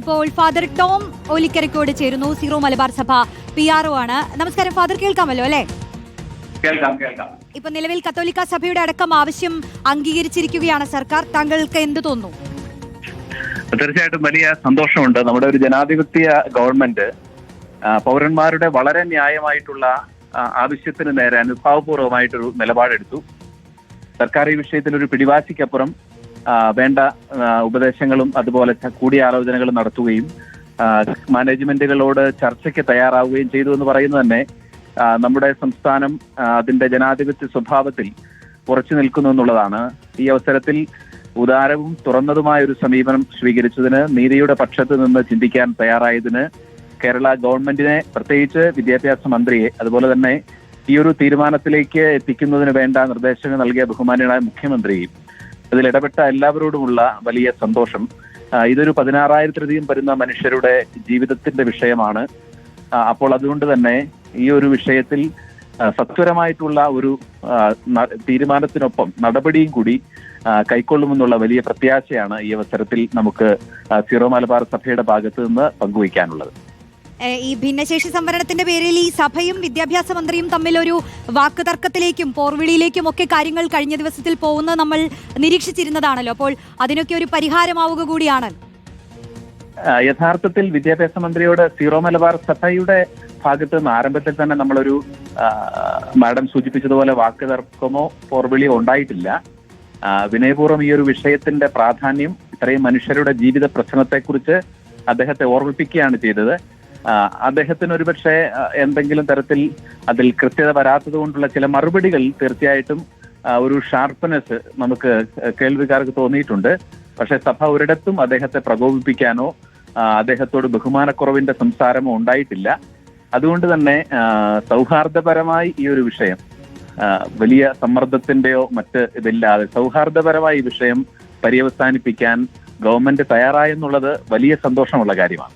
ഇപ്പോൾ father Tom ഒലിക്കരക്കോട് ചേരുന്നു. Zero Malabar സഭ പി ആർ ഒ ആണ്. നമസ്കാരം ഫാദർ. കേൾക്കാമല്ലോ അല്ലേ? കേൾക്കാം കേൾക്കാം. ഇപ്പൊ നിലവിൽ കത്തോലിക്ക സഭയുടെ അടക്കം ആവശ്യം അംഗീകരിച്ചിരിക്കുകയാണ് സർക്കാർ. താങ്കൾക്ക് എന്ത് തോന്നുന്നു? തീർച്ചയായിട്ടും വലിയ സന്തോഷമുണ്ട്. നമ്മുടെ ഒരു ജനാധിപത്യ ഗവൺമെന്റ് പൗരന്മാരുടെ വളരെ ന്യായമായിട്ടുള്ള ആവശ്യത്തിന് നേരെ അനുഭാവപൂർവമായിട്ടൊരു നിലപാടെടുത്തു. സർക്കാർ ഈ വിഷയത്തിൽ ഒരു പിടിവാശിക്കപ്പുറം വേണ്ട ഉപദേശങ്ങളും അതുപോലെ കൂടിയാലോചനകളും നടത്തുകയും മാനേജ്മെന്റുകളോട് ചർച്ചയ്ക്ക് തയ്യാറാവുകയും ചെയ്തു എന്ന് പറയുന്നത് തന്നെ നമ്മുടെ സംസ്ഥാനം അതിന്റെ ജനാധിപത്യ സ്വഭാവത്തിൽ ഉറച്ചു നിൽക്കുന്നു എന്നുള്ളതാണ്. ഈ അവസരത്തിൽ ഉദാരവും തുറന്നതുമായ ഒരു സമീപനം സ്വീകരിച്ചതിന് നീതിയുടെ പക്ഷത്ത് നിന്ന് ചിന്തിക്കാൻ തയ്യാറായതിന് കേരള ഗവൺമെന്റിനെ പ്രത്യേകിച്ച് വിദ്യാഭ്യാസ മന്ത്രിയെ അതുപോലെ തന്നെ ഈ ഒരു തീരുമാനത്തിലേക്ക് എത്തിക്കുന്നതിന് വേണ്ട നിർദ്ദേശങ്ങൾ നൽകിയ ബഹുമാന്യനായ മുഖ്യമന്ത്രിയും അതിൽ ഇടപെട്ട എല്ലാവരോടുമുള്ള വലിയ സന്തോഷം. ഇതൊരു പതിനാറായിരത്തിലധികം വരുന്ന മനുഷ്യരുടെ ജീവിതത്തിന്റെ വിഷയമാണ്. അപ്പോൾ അതുകൊണ്ട് തന്നെ ഈ ഒരു വിഷയത്തിൽ സത്വരമായിട്ടുള്ള ഒരു തീരുമാനത്തിനൊപ്പം നടപടിയും കൂടി കൈക്കൊള്ളുമെന്നുള്ള വലിയ പ്രത്യാശയാണ് ഈ അവസരത്തിൽ നമുക്ക് സീറോ മലബാർ സഭയുടെ ഭാഗത്ത് നിന്ന് പങ്കുവയ്ക്കാനുള്ളത്. ഈ ഭിന്നശേഷി സംവരണത്തിന്റെ പേരിൽ ഈ സഭയും വിദ്യാഭ്യാസ മന്ത്രിയും തമ്മിലൊരു ഒരു വാക്ക് തർക്കത്തിലേക്കും പോർവിളിയിലേക്കും ഒക്കെ കാര്യങ്ങൾ കഴിഞ്ഞ ദിവസത്തിൽ പോകുന്നത് നമ്മൾ നിരീക്ഷിച്ചിരുന്നതാണല്ലോ. അപ്പോൾ അതിനൊക്കെ ഒരു പരിഹാരമാവുക കൂടിയാണ്. യഥാർത്ഥത്തിൽ വിദ്യാഭ്യാസ മന്ത്രിയോട് സീറോ മലബാർ സഭയുടെ ഭാഗത്ത് നിന്ന് ആരംഭത്തിൽ തന്നെ നമ്മളൊരു മാഡം സൂചിപ്പിച്ചതുപോലെ വാക്ക് തർക്കമോ പോർവിളിയോ ഉണ്ടായിട്ടില്ല. വിനയപൂർവം ഈ ഒരു വിഷയത്തിന്റെ പ്രാധാന്യം ഇത്രയും മനുഷ്യരുടെ ജീവിത പ്രശ്നത്തെക്കുറിച്ച് അദ്ദേഹത്തെ ഓർമ്മിപ്പിക്കുകയാണ് ചെയ്തത്. അദ്ദേഹത്തിന് ഒരുപക്ഷെ എന്തെങ്കിലും തരത്തിൽ അതിൽ കൃത്യത വരാത്തത് കൊണ്ടുള്ള ചില മറുപടികൾ തീർച്ചയായിട്ടും ഒരു ഷാർപ്പ്നെസ് നമുക്ക് കേൾവിക്കാർക്ക് തോന്നിയിട്ടുണ്ട്. പക്ഷെ സഭ ഒരിടത്തും അദ്ദേഹത്തെ പ്രകോപിപ്പിക്കാനോ അദ്ദേഹത്തോട് ബഹുമാനക്കുറവിന്റെ സംസാരമോ ഉണ്ടായിട്ടില്ല. അതുകൊണ്ട് തന്നെ സൗഹാർദ്ദപരമായി ഈ ഒരു വിഷയം വലിയ സമ്മർദ്ദത്തിന്റെയോ മറ്റ് ഇതില്ലാതെ സൗഹാർദ്ദപരമായി ഈ വിഷയം പര്യവസാനിപ്പിക്കാൻ ഗവൺമെന്റ് തയ്യാറായെന്നുള്ളത് വലിയ സന്തോഷമുള്ള കാര്യമാണ്.